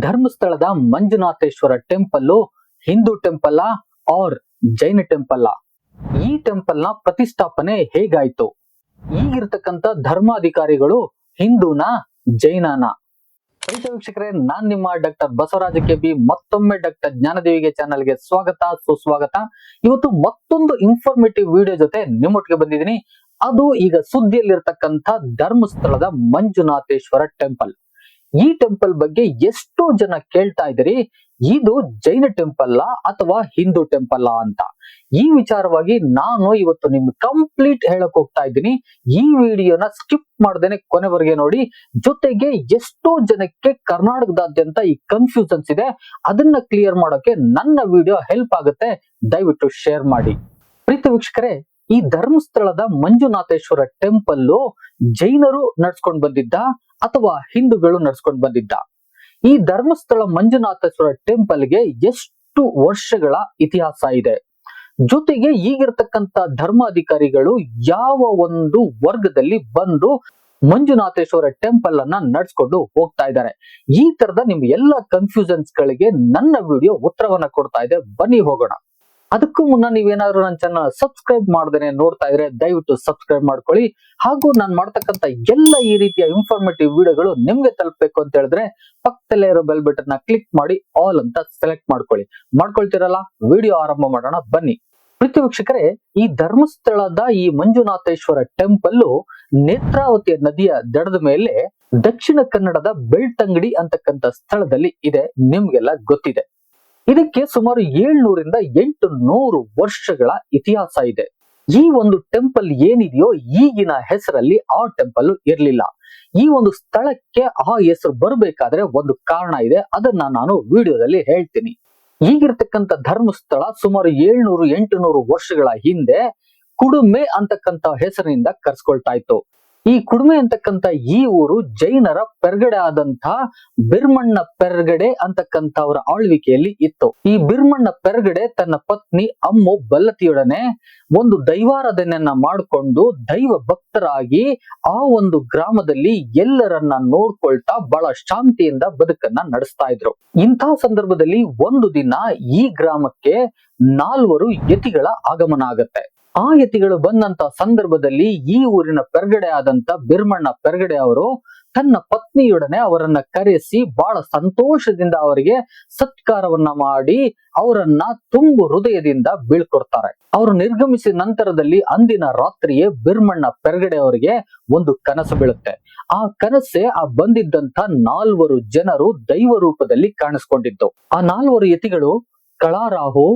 ಧರ್ಮಸ್ಥಳದ Manjunatheshwara temple Hindu temple or Jain temple ಈ ಟೆಂಪಲ್ನ ಪ್ರತಿಷ್ಠಾಪನೆ ಹೇಗಾಯ್ತು? ಈಗಿರ್ತಕ್ಕಂಥ ಧರ್ಮಾಧಿಕಾರಿಗಳು ಹಿಂದೂನ, ಜೈನನ? ರೈತ ವೀಕ್ಷಕರೇ, ನಾನ್ ನಿಮ್ಮ ಡಾಕ್ಟರ್ ಬಸವರಾಜ ಕೆ ಬಿ ಮತ್ತೊಮ್ಮೆ ಡಾಕ್ಟರ್ ಜ್ಞಾನದೇವಿಗೆ ಚಾನಲ್ಗೆ ಸ್ವಾಗತ, ಸುಸ್ವಾಗತ. ಇವತ್ತು ಮತ್ತೊಂದು ಇನ್ಫಾರ್ಮೇಟಿವ್ ವಿಡಿಯೋ ಜೊತೆ ನಿಮ್ಮೊಟ್ಟಿಗೆ ಬಂದಿದ್ದೀನಿ. ಅದು ಈಗ ಸುದ್ದಿಯಲ್ಲಿರ್ತಕ್ಕಂಥ ಧರ್ಮಸ್ಥಳದ ಮಂಜುನಾಥೇಶ್ವರ ಟೆಂಪಲ್. ಈ ಟೆಂಪಲ್ ಬಗ್ಗೆ ಎಷ್ಟೋ ಜನ ಕೇಳ್ತಾ ಇದ್ದೀರಿ, ಇದು ಜೈನ ಟೆಂಪಲ್ ಅಥವಾ ಹಿಂದೂ ಟೆಂಪಲ್ ಅಂತ. ಈ ವಿಚಾರವಾಗಿ ನಾನು ಇವತ್ತು ನಿಮ್ಗೆ ಕಂಪ್ಲೀಟ್ ಹೇಳಕ್ ಹೋಗ್ತಾ ಇದ್ದೀನಿ. ಈ ವಿಡಿಯೋನ ಸ್ಕಿಪ್ ಮಾಡ್ದೇನೆ ಕೊನೆವರೆಗೆ ನೋಡಿ. ಜೊತೆಗೆ ಎಷ್ಟೋ ಜನಕ್ಕೆ ಕರ್ನಾಟಕದಾದ್ಯಂತ ಈ ಕನ್ಫ್ಯೂಷನ್ಸ್ ಇದೆ. ಅದನ್ನ ಕ್ಲಿಯರ್ ಮಾಡೋಕೆ ನನ್ನ ವಿಡಿಯೋ ಹೆಲ್ಪ್ ಆಗುತ್ತೆ. ದಯವಿಟ್ಟು ಶೇರ್ ಮಾಡಿ. ಪ್ರೀತಿ ವೀಕ್ಷಕರೇ, ಈ ಧರ್ಮಸ್ಥಳದ ಮಂಜುನಾಥೇಶ್ವರ ಟೆಂಪಲ್ ಜೈನರು ನಡ್ಸ್ಕೊಂಡ್ ಬಂದಿದ್ದ ಅಥವಾ ಹಿಂದೂಗಳು ನಡ್ಸ್ಕೊಂಡ್ ಬಂದಿದ್ದ? ಈ ಧರ್ಮಸ್ಥಳ ಮಂಜುನಾಥೇಶ್ವರ ಟೆಂಪಲ್ಗೆ ಎಷ್ಟು ವರ್ಷಗಳ ಇತಿಹಾಸ ಇದೆ? ಜೊತೆಗೆ ಈಗಿರ್ತಕ್ಕಂತ ಧರ್ಮಾಧಿಕಾರಿಗಳು ಯಾವ ಒಂದು ವರ್ಗದಲ್ಲಿ ಬಂದು ಮಂಜುನಾಥೇಶ್ವರ ಟೆಂಪಲ್ ಅನ್ನ ನಡ್ಸ್ಕೊಂಡು ಹೋಗ್ತಾ ಇದ್ದಾರೆ? ಈ ತರದ ನಿಮ್ ಎಲ್ಲಾ ಕನ್ಫ್ಯೂಷನ್ಸ್ ಗಳಿಗೆ ನನ್ನ ವಿಡಿಯೋ ಉತ್ತರವನ್ನ ಕೊಡ್ತಾ ಇದೆ. ಬನ್ನಿ ಹೋಗೋಣ. ಅದಕ್ಕೂ ಮುನ್ನ ನೀವೇನಾದ್ರೂ ನನ್ನ ಚಾನಲ್ ಸಬ್ಸ್ಕ್ರೈಬ್ ಮಾಡದೇನೆ ನೋಡ್ತಾ ಇದ್ರೆ ದಯವಿಟ್ಟು ಸಬ್ಸ್ಕ್ರೈಬ್ ಮಾಡ್ಕೊಳ್ಳಿ. ಹಾಗೂ ನಾನು ಮಾಡ್ತಕ್ಕಂಥ ಎಲ್ಲ ಈ ರೀತಿಯ ಇನ್ಫಾರ್ಮೇಟಿವ್ ವಿಡಿಯೋಗಳು ನಿಮ್ಗೆ ತಲುಪಬೇಕು ಅಂತ ಹೇಳಿದ್ರೆ ಪಕ್ಕದಲ್ಲೇ ಇರೋ ಬೆಲ್ ಬಟನ್ನ ಕ್ಲಿಕ್ ಮಾಡಿ ಆಲ್ ಅಂತ ಸೆಲೆಕ್ಟ್ ಮಾಡ್ಕೊಳ್ಳಿ. ಮಾಡ್ಕೊಳ್ತಿರಲ್ಲ? ವಿಡಿಯೋ ಆರಂಭ ಮಾಡೋಣ, ಬನ್ನಿ. ಪ್ರೀತಿ ವೀಕ್ಷಕರೇ, ಈ ಧರ್ಮಸ್ಥಳದ ಈ ಮಂಜುನಾಥೇಶ್ವರ ಟೆಂಪಲ್ ನೇತ್ರಾವತಿಯ ನದಿಯ ದಡದ ಮೇಲೆ ದಕ್ಷಿಣ ಕನ್ನಡದ ಬೆಳ್ತಂಗಡಿ ಅಂತಕ್ಕಂಥ ಸ್ಥಳದಲ್ಲಿ ಇದೆ. ನಿಮ್ಗೆಲ್ಲ ಗೊತ್ತಿದೆ. ಇದಕ್ಕೆ ಸುಮಾರು ಏಳ್ನೂರಿಂದ ಎಂಟು ನೂರು ವರ್ಷಗಳ ಇತಿಹಾಸ ಇದೆ. ಈ ಒಂದು ಟೆಂಪಲ್ ಏನಿದೆಯೋ ಈಗಿನ ಹೆಸರಲ್ಲಿ ಆ ಟೆಂಪಲ್ ಇರಲಿಲ್ಲ. ಈ ಒಂದು ಸ್ಥಳಕ್ಕೆ ಆ ಹೆಸರು ಬರಬೇಕಾದ್ರೆ ಒಂದು ಕಾರಣ ಇದೆ. ಅದನ್ನ ನಾನು ವಿಡಿಯೋದಲ್ಲಿ ಹೇಳ್ತೀನಿ. ಈಗಿರ್ತಕ್ಕಂಥ ಧರ್ಮಸ್ಥಳ ಸುಮಾರು ಏಳ್ನೂರು ಎಂಟುನೂರು ವರ್ಷಗಳ ಹಿಂದೆ ಕುಡುಮೆ ಅಂತಕ್ಕಂಥ ಹೆಸರಿನಿಂದ ಕರ್ಸ್ಕೊಳ್ತಾ ಇತ್ತು. ಈ ಕುಡುಮೆ ಅಂತಕ್ಕಂಥ ಈ ಊರು ಜೈನರ ಪೆರ್ಗಡೆ ಆದಂತಹ ಬಿರ್ಮಣ್ಣ ಪೆರ್ಗಡೆ ಅಂತಕ್ಕಂಥ ಅವರ ಆಳ್ವಿಕೆಯಲ್ಲಿ ಇತ್ತು. ಈ ಬಿರ್ಮಣ್ಣ ಪೆರ್ಗಡೆ ತನ್ನ ಪತ್ನಿ ಅಮ್ಮು ಬಲ್ಲತಿಯೊಡನೆ ಒಂದು ದೈವಾರಾಧನೆಯನ್ನ ಮಾಡಿಕೊಂಡು ದೈವ ಭಕ್ತರಾಗಿ ಆ ಒಂದು ಗ್ರಾಮದಲ್ಲಿ ಎಲ್ಲರನ್ನ ನೋಡ್ಕೊಳ್ತಾ ಬಹಳ ಶಾಂತಿಯಿಂದ ಬದುಕನ್ನ ನಡೆಸ್ತಾ ಇದ್ರು. ಇಂಥ ಸಂದರ್ಭದಲ್ಲಿ ಒಂದು ದಿನ ಈ ಗ್ರಾಮಕ್ಕೆ ನಾಲ್ವರು ಯತಿಗಳ ಆಗಮನ ಆಗತ್ತೆ. ಆ ಯತಿಗಳು ಬಂದಂತ ಸಂದರ್ಭದಲ್ಲಿ ಈ ಊರಿನ ಪೆರ್ಗಡೆ ಆದಂತ ಬಿರ್ಮಣ್ಣ ಪೆರ್ಗಡೆ ಅವರು ತನ್ನ ಪತ್ನಿಯೊಡನೆ ಅವರನ್ನ ಕರೆಸಿ ಬಹಳ ಸಂತೋಷದಿಂದ ಅವರಿಗೆ ಸತ್ಕಾರವನ್ನ ಮಾಡಿ ಅವರನ್ನ ತುಂಬು ಹೃದಯದಿಂದ ಬೀಳ್ಕೊಡ್ತಾರೆ. ಅವರು ನಿರ್ಗಮಿಸಿದ ನಂತರದಲ್ಲಿ ಅಂದಿನ ರಾತ್ರಿಯೇ ಬಿರ್ಮಣ್ಣ ಪೆರ್ಗಡೆ ಅವರಿಗೆ ಒಂದು ಕನಸು ಬೀಳುತ್ತೆ. ಆ ಕನಸೆ ಆ ಬಂದಿದ್ದಂತ ನಾಲ್ವರು ಜನರು ದೈವ ರೂಪದಲ್ಲಿ ಕಾಣಿಸ್ಕೊಂಡಿದ್ದು. ಆ ನಾಲ್ವರು ಯತಿಗಳು ಕಳಾರಾಹು,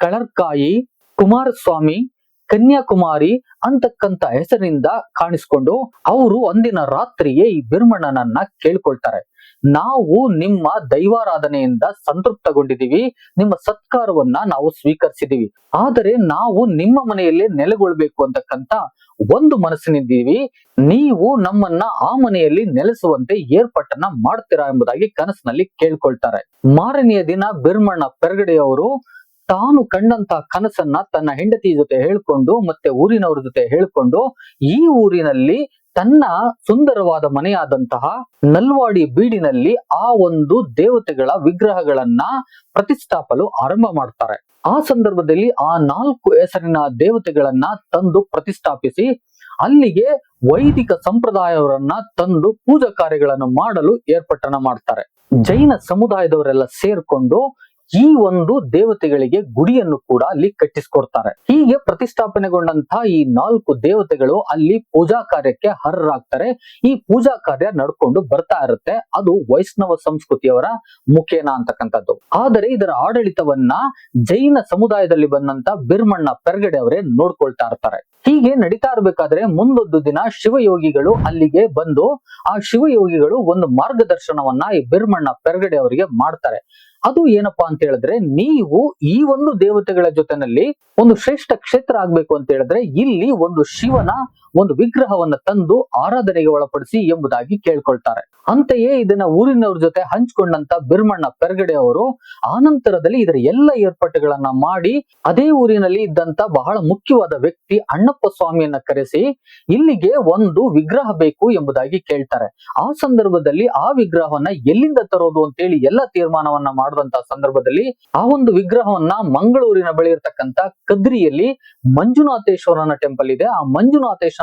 ಕಳರ್ಕಾಯಿ, ಕುಮಾರಸ್ವಾಮಿ ಕನ್ಯಾಕುಮಾರಿ ಅಂತಕ್ಕಂತ ಹೆಸರಿನಿಂದ ಕಾಣಿಸ್ಕೊಂಡು ಅವರು ಅಂದಿನ ರಾತ್ರಿಯೇ ಈ ಬಿರ್ಮಣ್ಣನನ್ನ ಕೇಳ್ಕೊಳ್ತಾರೆ. ನಾವು ನಿಮ್ಮ ದೈವಾರಾಧನೆಯಿಂದ ಸಂತೃಪ್ತಗೊಂಡಿದೀವಿ ನಿಮ್ಮ ಸತ್ಕಾರವನ್ನ ನಾವು ಸ್ವೀಕರಿಸಿದೀವಿ ಆದರೆ ನಾವು ನಿಮ್ಮ ಮನೆಯಲ್ಲೇ ನೆಲೆಗೊಳ್ಬೇಕು ಅಂತಕ್ಕಂತ ಒಂದು ಮನಸ್ಸಿನಿದ್ದೀವಿ. ನೀವು ನಮ್ಮನ್ನ ಆ ಮನೆಯಲ್ಲಿ ನೆಲೆಸುವಂತೆ ಏರ್ಪಟ್ಟನ ಮಾಡ್ತೀರಾ ಎಂಬುದಾಗಿ ಕನಸಿನಲ್ಲಿ ಕೇಳ್ಕೊಳ್ತಾರೆ. ಮಾರನೆಯ ದಿನ ಬಿರ್ಮಣ್ಣ ಪೆರ್ಗಡೆಯವರು ತಾನು ಕಂಡಂತ ಕನಸನ್ನ ತನ್ನ ಹೆಂಡತಿ ಜೊತೆ ಹೇಳ್ಕೊಂಡು ಮತ್ತೆ ಊರಿನವ್ರ ಜೊತೆ ಹೇಳ್ಕೊಂಡು ಈ ಊರಿನಲ್ಲಿ ತನ್ನ ಸುಂದರವಾದ ಮನೆಯಾದಂತಹ ನಲ್ವಾಡಿ ಬೀಡಿನಲ್ಲಿ ಆ ಒಂದು ದೇವತೆಗಳ ವಿಗ್ರಹಗಳನ್ನ ಪ್ರತಿಷ್ಠಾಪಲು ಆರಂಭ ಮಾಡ್ತಾರೆ. ಆ ಸಂದರ್ಭದಲ್ಲಿ ಆ ನಾಲ್ಕು ಹೆಸರಿನ ದೇವತೆಗಳನ್ನ ತಂದು ಪ್ರತಿಷ್ಠಾಪಿಸಿ ಅಲ್ಲಿಗೆ ವೈದಿಕ ಸಂಪ್ರದಾಯವರನ್ನ ತಂದು ಪೂಜಾ ಕಾರ್ಯಗಳನ್ನು ಮಾಡಲು ಏರ್ಪಟ್ಟನ ಮಾಡ್ತಾರೆ. ಜೈನ ಸಮುದಾಯದವರೆಲ್ಲ ಸೇರ್ಕೊಂಡು ಈ ಒಂದು ದೇವತೆಗಳಿಗೆ ಗುಡಿಯನ್ನು ಕೂಡ ಅಲ್ಲಿ ಕಟ್ಟಿಸ್ಕೊಡ್ತಾರೆ. ಹೀಗೆ ಪ್ರತಿಷ್ಠಾಪನೆಗೊಂಡಂತಹ ಈ ನಾಲ್ಕು ದೇವತೆಗಳು ಅಲ್ಲಿ ಪೂಜಾ ಕಾರ್ಯಕ್ಕೆ ಹರ್ರಾಗ್ತಾರೆ ಈ ಪೂಜಾ ಕಾರ್ಯ ನಡ್ಕೊಂಡು ಬರ್ತಾ ಇರುತ್ತೆ. ಅದು ವೈಷ್ಣವ ಸಂಸ್ಕೃತಿಯವರ ಮುಖೇನ ಅಂತಕ್ಕಂಥದ್ದು. ಆದರೆ ಇದರ ಆಡಳಿತವನ್ನ ಜೈನ ಸಮುದಾಯದಲ್ಲಿ ಬಂದಂತ ಬಿರ್ಮಣ್ಣ ಪೆರ್ಗಡೆ ಅವರೇ ನೋಡ್ಕೊಳ್ತಾ ಇರ್ತಾರೆ. ಹೀಗೆ ನಡೀತಾ ಇರ್ಬೇಕಾದ್ರೆ ಮುಂದೊಂದು ದಿನ ಶಿವಯೋಗಿಗಳು ಅಲ್ಲಿಗೆ ಬಂದು ಆ ಶಿವಯೋಗಿಗಳು ಒಂದು ಮಾರ್ಗದರ್ಶನವನ್ನ ಈ ಬಿರ್ಮಣ್ಣ ಪೆರ್ಗಡೆ ಅವರಿಗೆ ಮಾಡ್ತಾರೆ. ಅದು ಏನಪ್ಪಾ ಅಂತ ಹೇಳಿದ್ರೆ ನೀವು ಈ ಒಂದು ದೇವತೆಗಳ ಜೊತೆನಲ್ಲಿ ಒಂದು ಶ್ರೇಷ್ಠ ಕ್ಷೇತ್ರ ಆಗ್ಬೇಕು ಅಂತ ಹೇಳಿದ್ರೆ ಇಲ್ಲಿ ಒಂದು ಶಿವನ ಒಂದು ವಿಗ್ರಹವನ್ನ ತಂದು ಆರಾಧನೆಗೆ ಒಳಪಡಿಸಿ ಎಂಬುದಾಗಿ ಕೇಳ್ಕೊಳ್ತಾರೆ. ಅಂತೆಯೇ ಇದನ್ನ ಊರಿನವ್ರ ಜೊತೆ ಹಂಚಿಕೊಂಡಂತ ಬಿರ್ಮಣ್ಣ ಪೆರ್ಗಡೆ ಅವರು ಆನಂತರದಲ್ಲಿ ಇದರ ಎಲ್ಲ ಏರ್ಪಾಟುಗಳನ್ನ ಮಾಡಿ ಅದೇ ಊರಿನಲ್ಲಿ ಇದ್ದಂತ ಬಹಳ ಮುಖ್ಯವಾದ ವ್ಯಕ್ತಿ ಅಣ್ಣಪ್ಪ ಸ್ವಾಮಿಯನ್ನ ಕರೆಸಿ ಇಲ್ಲಿಗೆ ಒಂದು ವಿಗ್ರಹ ಬೇಕು ಎಂಬುದಾಗಿ ಕೇಳ್ತಾರೆ. ಆ ಸಂದರ್ಭದಲ್ಲಿ ಆ ವಿಗ್ರಹವನ್ನ ಎಲ್ಲಿಂದ ತರೋದು ಅಂತೇಳಿ ಎಲ್ಲ ತೀರ್ಮಾನವನ್ನ ಮಾಡುವಂತ ಸಂದರ್ಭದಲ್ಲಿ ಆ ಒಂದು ವಿಗ್ರಹವನ್ನ ಮಂಗಳೂರಿನ ಬಳಿ ಇರತಕ್ಕಂತ ಕದ್ರಿಯಲ್ಲಿ ಮಂಜುನಾಥೇಶ್ವರನ ಟೆಂಪಲ್ ಇದೆ. ಆ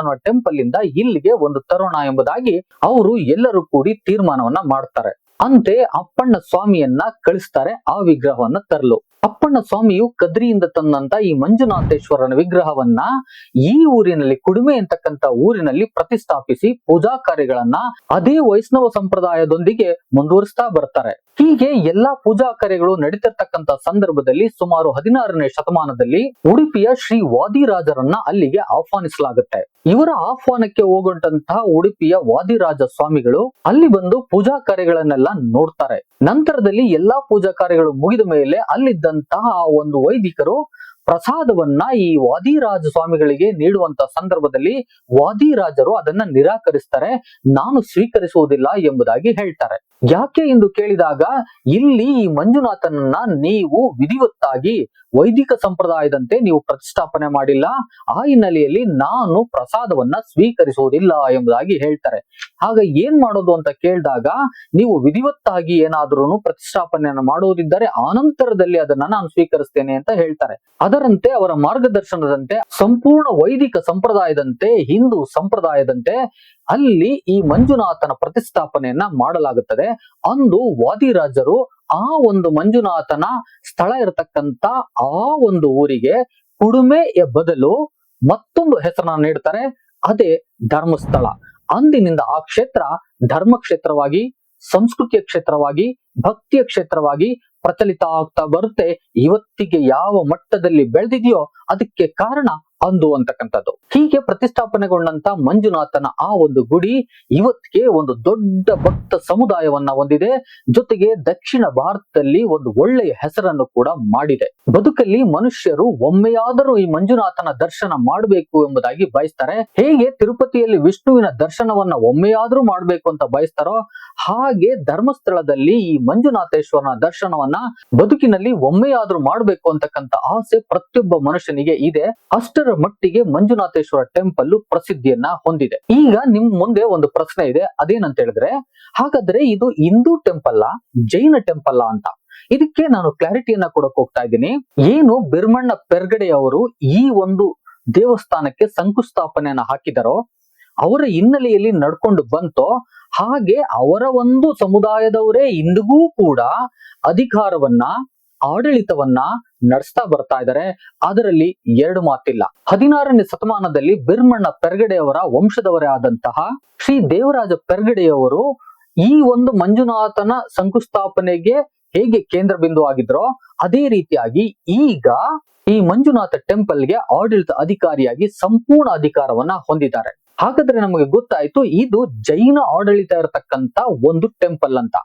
ಮಂಜುನಾಥೇಶ್ವರನ ಟೆಂಪಲ್ ಇಂದ ಇಲ್ಲಿಗೆ ಒಂದು ತರೋಣ ಎಂಬುದಾಗಿ ಅವರು ಎಲ್ಲರೂ ಕೂಡಿ ತೀರ್ಮಾನವನ್ನ ಮಾಡ್ತಾರೆ. ಅಂತೆ ಅಪ್ಪಣ್ಣ ಸ್ವಾಮಿಯನ್ನ ಕಳಿಸ್ತಾರೆ, ಆ ವಿಗ್ರಹವನ್ನ ತರಲು. ಅಪ್ಪಣ್ಣ ಸ್ವಾಮಿಯು ಕದ್ರಿಯಿಂದ ತಂದಂತ ಈ ಮಂಜುನಾಥೇಶ್ವರನ ವಿಗ್ರಹವನ್ನ ಈ ಊರಿನಲ್ಲಿ ಕುಡಿಮೆ ಅಂತಕ್ಕಂತ ಊರಿನಲ್ಲಿ ಪ್ರತಿಷ್ಠಾಪಿಸಿ ಪೂಜಾ ಕಾರ್ಯಗಳನ್ನ ಅದೇ ವೈಷ್ಣವ ಸಂಪ್ರದಾಯದೊಂದಿಗೆ ಮುಂದುವರಿಸ್ತಾ ಬರ್ತಾರೆ. ಹೀಗೆ ಎಲ್ಲಾ ಪೂಜಾ ಕಾರ್ಯಗಳು ನಡೀತಿರ್ತಕ್ಕಂತ ಸಂದರ್ಭದಲ್ಲಿ ಸುಮಾರು ಹದಿನಾರನೇ ಶತಮಾನದಲ್ಲಿ ಉಡುಪಿಯ ಶ್ರೀ ವಾದಿರಾಜರನ್ನ ಅಲ್ಲಿಗೆ ಆಹ್ವಾನಿಸಲಾಗುತ್ತೆ. ಇವರ ಆಹ್ವಾನಕ್ಕೆ ಹೋಗೊಂಡಂತಹ ಉಡುಪಿಯ ವಾದಿರಾಜ ಸ್ವಾಮಿಗಳು ಅಲ್ಲಿ ಬಂದು ಪೂಜಾ ಕಾರ್ಯಗಳನ್ನೆಲ್ಲ ನೋಡ್ತಾರೆ. ನಂತರದಲ್ಲಿ ಎಲ್ಲಾ ಪೂಜಾ ಕಾರ್ಯಗಳು ಮುಗಿದ ಮೇಲೆ ಅಲ್ಲಿದ್ದಂತಹ ಒಂದು ವೈದಿಕರು ಪ್ರಸಾದವನ್ನ ಈ ವಾದಿರಾಜ ಸ್ವಾಮಿಗಳಿಗೆ ನೀಡುವಂತ ಸಂದರ್ಭದಲ್ಲಿ ವಾದಿರಾಜರು ಅದನ್ನ ನಿರಾಕರಿಸ್ತಾರೆ. ನಾನು ಸ್ವೀಕರಿಸುವುದಿಲ್ಲ ಎಂಬುದಾಗಿ ಹೇಳ್ತಾರೆ. ಯಾಕೆ ಎಂದು ಕೇಳಿದಾಗ, ಇಲ್ಲಿ ಈ ಮಂಜುನಾಥನನ್ನ ನೀವು ವಿಧಿವತ್ತಾಗಿ ವೈದಿಕ ಸಂಪ್ರದಾಯದಂತೆ ನೀವು ಪ್ರತಿಷ್ಠಾಪನೆ ಮಾಡಿಲ್ಲ. ಆ ಹಿನ್ನೆಲೆಯಲ್ಲಿ ನಾನು ಪ್ರಸಾದವನ್ನ ಸ್ವೀಕರಿಸುವುದಿಲ್ಲ ಎಂಬುದಾಗಿ ಹೇಳ್ತಾರೆ. ಆಗ ಏನ್ ಮಾಡೋದು ಅಂತ ಕೇಳಿದಾಗ, ನೀವು ವಿಧಿವತ್ತಾಗಿ ಏನಾದ್ರೂ ಪ್ರತಿಷ್ಠಾಪನೆಯನ್ನು ಮಾಡುವುದಿದ್ದರೆ ಆನಂತರದಲ್ಲಿ ಅದನ್ನ ನಾನು ಸ್ವೀಕರಿಸ್ತೇನೆ ಅಂತ ಹೇಳ್ತಾರೆ. ಅದರಂತೆ ಅವರ ಮಾರ್ಗದರ್ಶನದಂತೆ, ಸಂಪೂರ್ಣ ವೈದಿಕ ಸಂಪ್ರದಾಯದಂತೆ, ಹಿಂದೂ ಸಂಪ್ರದಾಯದಂತೆ ಅಲ್ಲಿ ಈ ಮಂಜುನಾಥನ ಪ್ರತಿಷ್ಠಾಪನೆಯನ್ನ ಮಾಡಲಾಗುತ್ತದೆ. ಅಂದು ವಾದಿರಾಜರು ಆ ಒಂದು ಮಂಜುನಾಥನ ಸ್ಥಳ ಇರತಕ್ಕಂತ ಆ ಒಂದು ಊರಿಗೆ ಕುಡುಮೆಯ ಬದಲು ಮತ್ತೊಂದು ಹೆಸರನ್ನ ನೀಡ್ತಾರೆ. ಅದೇ ಧರ್ಮಸ್ಥಳ. ಅಂದಿನಿಂದ ಆ ಕ್ಷೇತ್ರ ಧರ್ಮ ಕ್ಷೇತ್ರವಾಗಿ ಸಂಸ್ಕೃತಿಯ ಕ್ಷೇತ್ರವಾಗಿ, ಭಕ್ತಿಯ ಕ್ಷೇತ್ರವಾಗಿ ಪ್ರಚಲಿತ ಆಗ್ತಾ ಬರುತ್ತೆ. ಇವತ್ತಿಗೆ ಯಾವ ಮಟ್ಟದಲ್ಲಿ ಬೆಳೆದಿದೆಯೋ ಅದಕ್ಕೆ ಕಾರಣ ಅಂದು ಅಂತಕ್ಕಂಥದ್ದು. ಹೀಗೆ ಪ್ರತಿಷ್ಠಾಪನೆಗೊಂಡಂತ ಮಂಜುನಾಥನ ಆ ಒಂದು ಗುಡಿ ಇವತ್ತಿಗೆ ಒಂದು ದೊಡ್ಡ ಭಕ್ತ ಸಮುದಾಯವನ್ನ ಹೊಂದಿದೆ. ಜೊತೆಗೆ ದಕ್ಷಿಣ ಭಾರತದಲ್ಲಿ ಒಂದು ಒಳ್ಳೆಯ ಹೆಸರನ್ನು ಕೂಡ ಮಾಡಿದೆ. ಬದುಕಲ್ಲಿ ಮನುಷ್ಯರು ಒಮ್ಮೆಯಾದರೂ ಈ ಮಂಜುನಾಥನ ದರ್ಶನ ಮಾಡಬೇಕು ಎಂಬುದಾಗಿ ಬಯಸ್ತಾರೆ. ಹೇಗೆ ತಿರುಪತಿಯಲ್ಲಿ ವಿಷ್ಣುವಿನ ದರ್ಶನವನ್ನ ಒಮ್ಮೆಯಾದರೂ ಮಾಡಬೇಕು ಅಂತ ಬಯಸ್ತಾರೋ ಹಾಗೆ ಧರ್ಮಸ್ಥಳದಲ್ಲಿ ಈ ಮಂಜುನಾಥೇಶ್ವರನ ದರ್ಶನವನ್ನ ಬದುಕಿನಲ್ಲಿ ಒಮ್ಮೆಯಾದ್ರೂ ಮಾಡಬೇಕು ಅಂತಕ್ಕಂಥ ಆಸೆ ಪ್ರತಿಯೊಬ್ಬ ಮನುಷ್ಯನಿಗೆ ಇದೆ. ಅಷ್ಟರ ಮಟ್ಟಿಗೆ ಮಂಜುನಾಥೇಶ್ವರ ಟೆಂಪಲ್ ಪ್ರಸಿದ್ಧಿಯನ್ನ ಹೊಂದಿದೆ. ಈಗ ನಿಮ್ ಮುಂದೆ ಒಂದು ಪ್ರಶ್ನೆ ಇದೆ, ಅದೇನಂತ ಹೇಳಿದ್ರೆ, ಹಾಗಾದ್ರೆ ಇದು ಹಿಂದೂ ಟೆಂಪಲ್ ಜೈನ ಟೆಂಪಲ್ ಅಂತ? ಇದಕ್ಕೆ ನಾನು ಕ್ಲಾರಿಟಿಯನ್ನ ಕೊಡಕ್ ಹೋಗ್ತಾ ಇದ್ದೀನಿ. ಏನು ಬಿರ್ಮಣ್ಣ ಪೆರ್ಗಡೆ ಅವರು ಈ ಒಂದು ದೇವಸ್ಥಾನಕ್ಕೆ ಸಂಕುಸ್ಥಾಪನೆಯನ್ನ ಹಾಕಿದರೋ, ಅವರ ಹಿನ್ನೆಲೆಯಲ್ಲಿ ನಡ್ಕೊಂಡು ಬಂತೋ, ಹಾಗೆ ಅವರ ಒಂದು ಸಮುದಾಯದವರೇ ಇಂದಿಗೂ ಕೂಡ ಅಧಿಕಾರವನ್ನ ಆಡಳಿತವನ್ನ ನಡೆಸ್ತಾ ಬರ್ತಾ ಇದ್ದಾರೆ ಅದರಲ್ಲಿ ಎರಡು ಮಾತಿಲ್ಲ. ಹದಿನಾರನೇ ಶತಮಾನದಲ್ಲಿ ಬಿರ್ಮಣ್ಣ ಪೆರ್ಗಡೆಯವರ ವಂಶದವರೇ ಆದಂತಹ ಶ್ರೀ ದೇವರಾಜ ಪೆರ್ಗಡೆಯವರು ಈ ಒಂದು ಮಂಜುನಾಥನ ಶಂಕುಸ್ಥಾಪನೆಗೆ ಹೇಗೆ ಕೇಂದ್ರ ಬಿಂದು ಆಗಿದ್ರೋ, ಅದೇ ರೀತಿಯಾಗಿ ಈಗ ಈ ಮಂಜುನಾಥ ಟೆಂಪಲ್ಗೆ ಆಡಳಿತ ಅಧಿಕಾರಿಯಾಗಿ ಸಂಪೂರ್ಣ ಅಧಿಕಾರವನ್ನ ಹೊಂದಿದ್ದಾರೆ. ಹಾಗಾದ್ರೆ ನಮಗೆ ಗೊತ್ತಾಯ್ತು, ಇದು ಜೈನ ಆಡಳಿತ ಇರತಕ್ಕಂತ ಒಂದು ಟೆಂಪಲ್ ಅಂತ.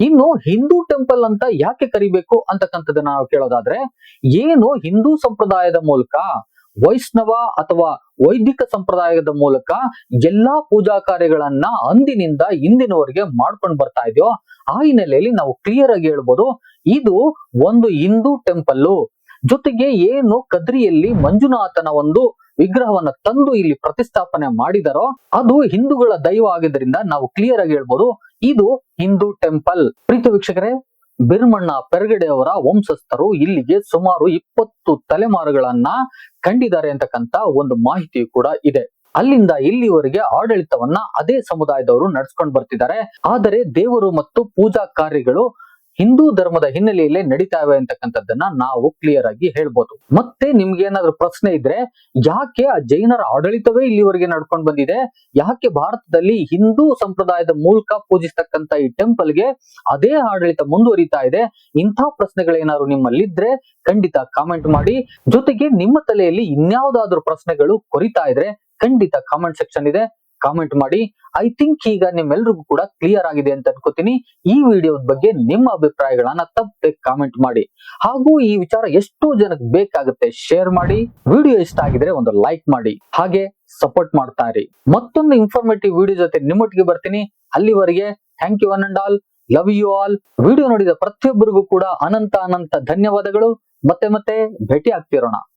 ಇನ್ನು ಹಿಂದೂ ಟೆಂಪಲ್ ಅಂತ ಯಾಕೆ ಕರಿಬೇಕು ಅಂತಕ್ಕಂಥದ್ದನ್ನ ನಾವು ಕೇಳೋದಾದ್ರೆ, ಏನು ಹಿಂದೂ ಸಂಪ್ರದಾಯದ ಮೂಲಕ, ವೈಷ್ಣವ ಅಥವಾ ವೈದಿಕ ಸಂಪ್ರದಾಯದ ಮೂಲಕ ಎಲ್ಲಾ ಪೂಜಾ ಕಾರ್ಯಗಳನ್ನ ಅಂದಿನಿಂದ ಇಂದಿನವರೆಗೆ ಮಾಡ್ಕೊಂಡು ಬರ್ತಾ ಇದೆಯೋ, ಆ ಹಿನ್ನೆಲೆಯಲ್ಲಿ ನಾವು ಕ್ಲಿಯರ್ ಆಗಿ ಹೇಳ್ಬೋದು, ಇದು ಒಂದು ಹಿಂದೂ ಟೆಂಪಲ್ಲು. ಜೊತೆಗೆ ಏನು ಕದ್ರಿಯಲ್ಲಿ ಮಂಜುನಾಥನ ಒಂದು ವಿಗ್ರಹವನ್ನ ತಂದು ಇಲ್ಲಿ ಪ್ರತಿಷ್ಠಾಪನೆ ಮಾಡಿದರೋ ಅದು ಹಿಂದೂಗಳ ದೈವ ಆಗಿದ್ದರಿಂದ ನಾವು ಕ್ಲಿಯರ್ ಆಗಿ ಹೇಳ್ಬೋದು. ಇದು ಹಿಂದೂ ಟೆಂಪಲ್. ಪ್ರೀತಿ ವೀಕ್ಷಕರೇ, ಬಿರ್ಮಣ್ಣ ಪೆರ್ಗಡೆಯವರ ವಂಶಸ್ಥರು ಇಲ್ಲಿಗೆ ಸುಮಾರು ಇಪ್ಪತ್ತು ತಲೆಮಾರುಗಳನ್ನ ಕಂಡಿದ್ದಾರೆ ಅಂತಕ್ಕಂತ ಒಂದು ಮಾಹಿತಿ ಕೂಡ ಇದೆ. ಅಲ್ಲಿಂದ ಇಲ್ಲಿವರೆಗೆ ಆಡಳಿತವನ್ನ ಅದೇ ಸಮುದಾಯದವರು ನಡ್ಸ್ಕೊಂಡು ಬರ್ತಿದ್ದಾರೆ. ಆದರೆ ದೇವರು ಮತ್ತು ಪೂಜಾ ಕಾರ್ಯಗಳು ಹಿಂದೂ ಧರ್ಮದ ಹಿನ್ನೆಲೆಯಲ್ಲೇ ನಡೀತಾವೆ ಅಂತಕ್ಕಂಥದ್ದನ್ನ ನಾವು ಕ್ಲಿಯರ್ ಆಗಿ ಹೇಳ್ಬೋದು. ಮತ್ತೆ ನಿಮ್ಗೆ ಏನಾದ್ರು ಪ್ರಶ್ನೆ ಇದ್ರೆ, ಯಾಕೆ ಆ ಜೈನರ ಆಡಳಿತವೇ ಇಲ್ಲಿವರೆಗೆ ನಡ್ಕೊಂಡು ಬಂದಿದೆ? ಯಾಕೆ ಭಾರತದಲ್ಲಿ ಹಿಂದೂ ಸಂಪ್ರದಾಯದ ಮೂಲಕ ಪೂಜಿಸ್ತಕ್ಕಂಥ ಈ ಟೆಂಪಲ್ಗೆ ಅದೇ ಆಡಳಿತ ಮುಂದುವರಿತಾ ಇದೆ? ಇಂಥ ಪ್ರಶ್ನೆಗಳೇನಾದ್ರು ನಿಮ್ಮಲ್ಲಿದ್ರೆ ಖಂಡಿತ ಕಾಮೆಂಟ್ ಮಾಡಿ. ಜೊತೆಗೆ ನಿಮ್ಮ ತಲೆಯಲ್ಲಿ ಇನ್ಯಾವುದಾದ್ರೂ ಪ್ರಶ್ನೆಗಳು ಕೊರಿತಾ ಇದ್ರೆ ಖಂಡಿತ ಕಾಮೆಂಟ್ ಸೆಕ್ಷನ್ ಇದೆ. ಕಾಮೆಂಟ್ ಮಾಡಿ. ಐ ಥಿಂಕ್ ಈಗ ನಿಮ್ಮೆಲ್ರಿಗೂ ಕೂಡ ಕ್ಲಿಯರ್ ಆಗಿದೆ ಅಂತ ಅನ್ಕೋತೀನಿ. ಈ ವಿಡಿಯೋದ ಬಗ್ಗೆ ನಿಮ್ಮ ಅಭಿಪ್ರಾಯಗಳನ್ನ ತಪ್ಪದೆ ಕಾಮೆಂಟ್ ಮಾಡಿ. ಹಾಗೂ ಈ ವಿಚಾರ ಎಷ್ಟು ಜನಕ್ಕೆ ಬೇಕಾಗುತ್ತೆ ಶೇರ್ ಮಾಡಿ. ವಿಡಿಯೋ ಇಷ್ಟ ಆಗಿದ್ರೆ ಒಂದು ಲೈಕ್ ಮಾಡಿ. ಹಾಗೆ ಸಪೋರ್ಟ್ ಮಾಡ್ತಾ ಇರಿ. ಮತ್ತೊಂದು ಇನ್ಫಾರ್ಮೇಟಿವ್ ವಿಡಿಯೋ ಜೊತೆ ನಿಮ್ಮೊಟ್ಟಿಗೆ ಬರ್ತೀನಿ. ಅಲ್ಲಿವರೆಗೆ thank you one and all love you all video ನೋಡಿದ ಪ್ರತಿಯೊಬ್ಬರಿಗೂ ಕೂಡ ಅನಂತ ಅನಂತ ಧನ್ಯವಾದಗಳು. ಮತ್ತೆ ಮತ್ತೆ ಭೇಟಿ ಆಗ್ತಿರೋಣ